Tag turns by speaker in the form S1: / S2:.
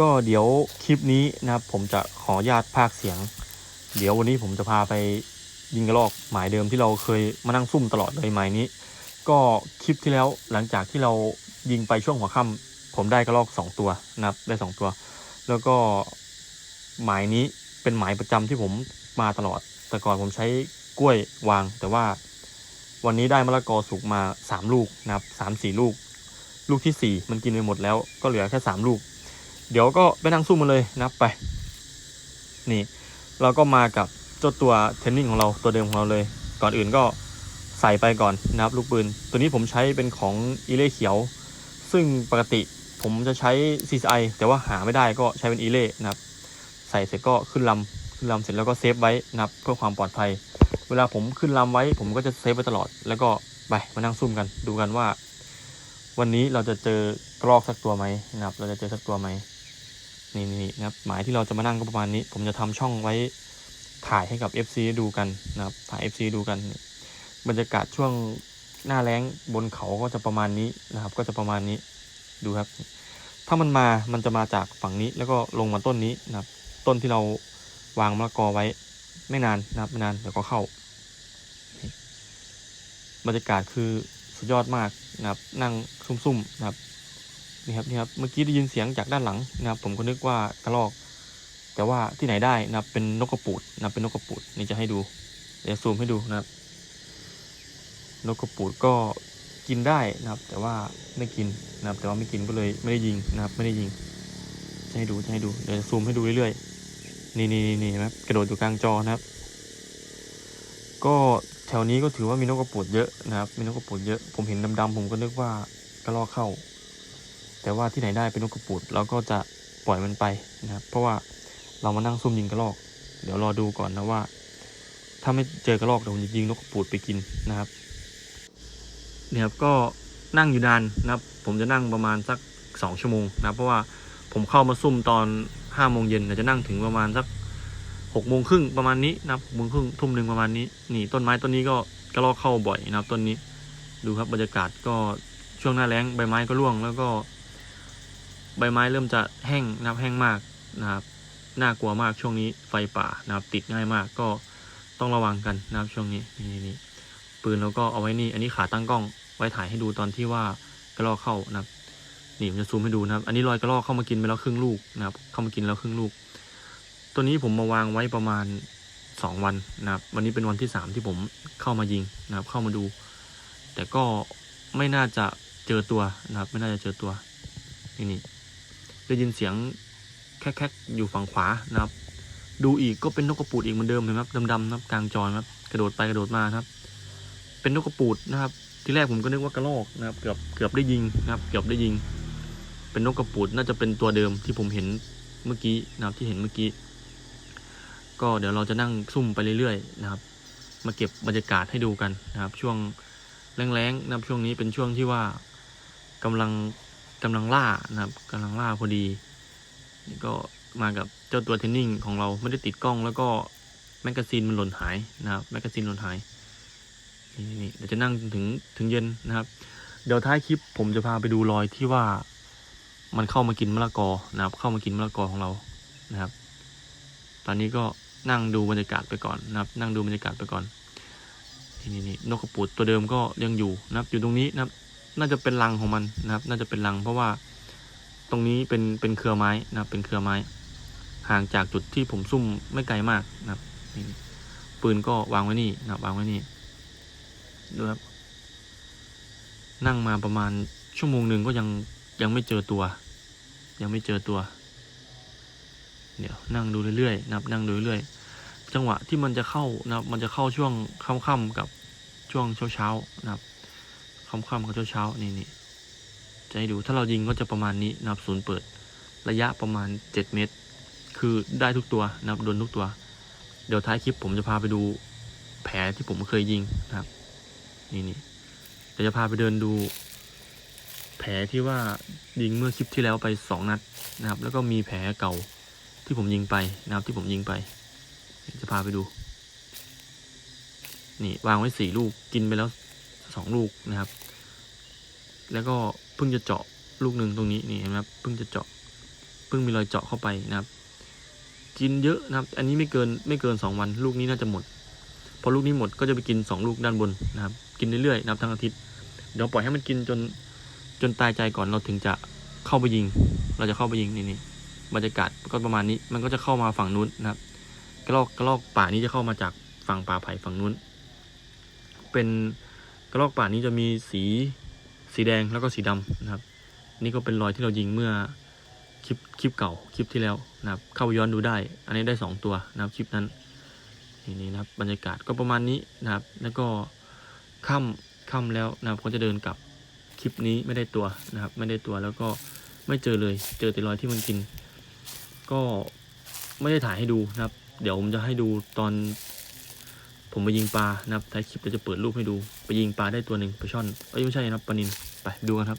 S1: ก็เดี๋ยวคลิปนี้นะครับผมจะขอญาตภาคเสียง เดี๋ยววันนี้ผมจะพาไปยิงกระรอกหมายเดิมที่เราเคยมานั่งซุ่มตลอดเลยหมายนี้ ก็คลิปที่แล้วหลังจากที่เรายิงไปช่วงหัวค่ำผมได้กระรอกสองตัวนะครับได้สองตัว แล้วก็หมายนี้เป็นหมายประจำที่ผมมาตลอด แต่ก่อนผมใช้กล้วยวาง แต่ว่าวันนี้ได้มะละกอสุกมาสามลูกนะครับสามสี่ลูก ลูกที่สี่มันกินไปหมดแล้วก็เหลือแค่สามลูก เดี๋ยวก็ไปนั่งซุ่มมันเลยนะครับไป นี่เราก็มากับเจ้าตัวเทนนิ่งของเราตัวเดิมของเราเลย ก่อนอื่นก็ใส่ไปก่อนนะครับลูกปืน ตัวนี้ผมใช้เป็นของอีเล่เขียว ซึ่งปกติผมจะใช้ CCI แต่ว่าหาไม่ได้ก็ใช้เป็นอีเล่นะครับ ใส่เสร็จก็ขึ้นลำขึ้นลำเสร็จแล้วก็เซฟไว้นะครับเพื่อความปลอดภัย เวลาผมขึ้นลำไว้ ผมก็จะเซฟไว้ตลอด แล้วก็ไปมานั่งซุ่มกันดูกันว่า วันนี้เราจะเจอกรอกสักตัวไหมนะครับ เราจะเจอสักตัวไหม นี่นี่นะครับหมายที่เราจะมานั่งก็ประมาณนี้ ผมจะทำช่องไว้ถ่ายให้กับ FC ดูกันนะครับถ่าย FC ดูกัน บรรยากาศช่วงหน้าแล้งบนเขาก็จะประมาณนี้นะครับ ก็จะประมาณนี้ดูครับ ถ้ามันมามันจะมาจากฝั่งนี้แล้วก็ลงมาต้นนี้นะครับ ต้นที่เราวางมะละกอไว้ไม่นานนะครับไม่นานเดี๋ยวก็เข้า บรรยากาศคือสุดยอดมากนะครับ นั่งซุ่มๆนะครับ นี่ครับนี่ครับเมื่อกี้ได้ยินเสียงจากด้านหลังนะครับ ผมก็นึกว่ากระรอก แต่ว่าที่ไหนได้นะครับ เป็นนกกระปูดนะเป็นนกกระปูดนี่จะให้ดูเดี๋ยวซูมให้ดูนะครับ นกกระปูดก็กินได้นะครับ แต่ว่าไม่กินนะครับ แต่ว่าไม่กินก็เลยไม่ได้ยิงนะครับ ไม่ได้ยิงจะให้ดูจะให้ดูเดี๋ยวซูมให้ดูเรื่อยๆนี่นี่นี่นะครับกระโดดอยู่กลางจอนะครับ ก็แถวนี้ก็ถือว่ามีนกกระปูดเยอะนะครับ มีนกกระปูดเยอะ ผมเห็นดำๆผมก็นึกว่ากระรอกเข้า แต่ว่าที่ไหนได้เป็นนกกระปูดเราก็จะปล่อยมันไปนะครับ เพราะว่าเรามานั่งซุ่มยิงกระรอก เดี๋ยวรอดูก่อนนะว่า ถ้าไม่เจอกระรอกเดี๋ยวผมจะยิงนกกระปูดไปกินนะครับเนี่ยครับก็นั่งอยู่นานนะครับ ผมจะนั่งประมาณสักสองชั่วโมงนะครับ เพราะว่าผมเข้ามาซุ่มตอนห้าโมงเย็นจะนั่งถึงประมาณสักหกโมงครึ่งประมาณนี้นะครับหกโมงครึ่งทุ่มหนึ่งประมาณนี้ นี่ต้นไม้ต้นนี้ก็กระรอกเข้าบ่อยนะครับต้นนี้ ดูครับบรรยากาศก็ช่วงหน้าแล้งใบไม้ก็ร่วงแล้วก็ ใบไม้เริ่มจะแห้งนะครับแห้งมากนะครับน่ากลัวมากช่วงนี้ไฟป่านะครับ ติดง่ายมากก็ต้องระวังกันนะครับช่วงนี้นี่นี่ปืนเราก็เอาไว้นี่ อันนี้ขาตั้งกล้องไว้ถ่ายให้ดูตอนที่ว่ากระรอกเข้านะครับนี่ผมจะซูมให้ดูนะครับ อันนี้รอยกระรอกเข้ามากินไปแล้วครึ่งลูกนะครับ เข้ามากินแล้วครึ่งลูก ตัวนี้ผมมาวางไว้ประมาณสองวันนะครับ วันนี้เป็นวันที่สามที่ผมเข้ามายิงนะครับ เข้ามาดู แต่ก็ไม่น่าจะเจอตัวนะครับ ไม่น่าจะเจอตัวนี่นี่ ได้ยินเสียงแคกๆอยู่ฝั่งขวานะครับ ดูอีกก็เป็นนกกระปูดอีกเหมือนเดิมเห็นไหมครับดำๆนะครับกลางจอนะครับกระโดดไปกระโดดมาครับ เป็นนกกระปูดนะครับ ที่แรกผมก็นึกว่ากระรอกนะครับ เกือบเกือบได้ยิงนะครับ เกือบได้ยิง เป็นนกกระปูดน่าจะเป็นตัวเดิมที่ผมเห็นเมื่อกี้นะครับที่เห็นเมื่อกี้ ก็เดี๋ยวเราจะนั่งซุ่มไปเรื่อยๆนะครับ มาเก็บบรรยากาศให้ดูกันนะครับ ช่วงแรงๆนะครับช่วงนี้เป็นช่วงที่ว่ากำลัง กำลังล่านะครับกำลังล่าพอดีนี่ก็มากับเจ้าตัวเทนนิ่งของเราไม่ได้ติดกล้องแล้วก็แมกกาซีนมันหล่นหายนะครับแมกกาซีนหล่นหายนี่นี่เดี๋ยวจะนั่งถึงถึงเย็นนะครับ เดี๋ยวท้ายคลิปผมจะพาไปดูรอยที่ว่ามันเข้ามากินมะละกอนะครับ เข้ามากินมะละกอของเรานะครับ ตอนนี้ก็นั่งดูบรรยากาศไปก่อนนะครับ นั่งดูบรรยากาศไปก่อนนี่นี่นี่นกกระปูดตัวเดิมก็ยังอยู่นะครับอยู่ตรงนี้นะครับ น่าจะเป็นรังของมันนะครับ น่าจะเป็นรังเพราะว่าตรงนี้เป็นเป็นเครือไม้นะครับ เป็นเครือไม้ ห่างจากจุดที่ผมซุ่มไม่ไกลมากนะครับนี่ปืนก็วางไว้นี่นะครับวางไว้นี่ดูครับนั่งมาประมาณชั่วโมงหนึ่งก็ยังยังไม่เจอตัว ยังไม่เจอตัว เดี๋ยวนั่งดูเรื่อยๆนะครับนั่งดูเรื่อยจังหวะที่มันจะเข้านะครับ มันจะเข้าช่วงค่ำๆกับช่วงเช้าๆนะครับ ค่ำๆกับเช้าๆนี่นี่จะให้ดูถ้าเรายิงก็จะประมาณนี้นะครับศูนย์เปิดระยะประมาณ 7 เมตร คือได้ทุกตัวนะครับโดนทุกตัว เดี๋ยวท้ายคลิปผมจะพาไปดูแผลที่ผมเคยยิงนะครับ นี่นี่เดี๋ยวจะพาไปเดินดู แผลที่ว่ายิงเมื่อคลิปที่แล้วไปสองนัดนะครับ แล้วก็มีแผลเก่าที่ผมยิงไปนะครับที่ผมยิงไปจะพาไปดู นี่วางไว้สี่ลูกกินไปแล้ว สองลูกนะครับ แล้วก็เพิ่งจะเจาะลูกหนึ่งตรงนี้นี่เห็นไหมครับเพิ่งจะเจาะเพิ่งมีรอยเจาะเข้าไปนะครับ กินเยอะนะครับ อันนี้ไม่เกินไม่เกินสองวัน ลูกนี้น่าจะหมด พอลูกนี้หมดก็จะไปกินสองลูกด้านบนนะครับ กินเรื่อยๆนะครับทั้งอาทิตย์เดี๋ยวปล่อยให้มันกินจนจนตายใจก่อนเราถึงจะเข้าไปยิง เราจะเข้าไปยิงนี่นี่บรรยากาศก็ประมาณนี้มันก็จะเข้ามาฝั่งนู้นนะครับ กระรอกกระรอกป่านี้จะเข้ามาจากฝั่งป่าไผ่ฝั่งนู้น เป็น กระรอกป่านี้จะมีสีสีแดงแล้วก็สีดำนะครับ นี่ก็เป็นรอยที่เรายิงเมื่อคลิปคลิปเก่าคลิปที่แล้วนะครับ เข้าไปย้อนดูได้ อันนี้ได้สองตัวนะครับคลิปนั้นนี่นี่นะครับบรรยากาศก็ประมาณนี้นะครับ แล้วก็ค่ำค่ำแล้วนะครับก็จะเดินกลับคลิปนี้ไม่ได้ตัวนะครับ ไม่ได้ตัวแล้วก็ไม่เจอเลย เจอแต่รอยที่มันกิน ก็ไม่ได้ถ่ายให้ดูนะครับ เดี๋ยวผมจะให้ดูตอน ผมไปยิงปลานะครับท้ายคลิปเราจะเปิดรูปให้ดู ไปยิงปลาได้ตัวหนึ่งปลาช่อนเอ้ยไม่ใช่นะครับปลานินไปดูกันครับ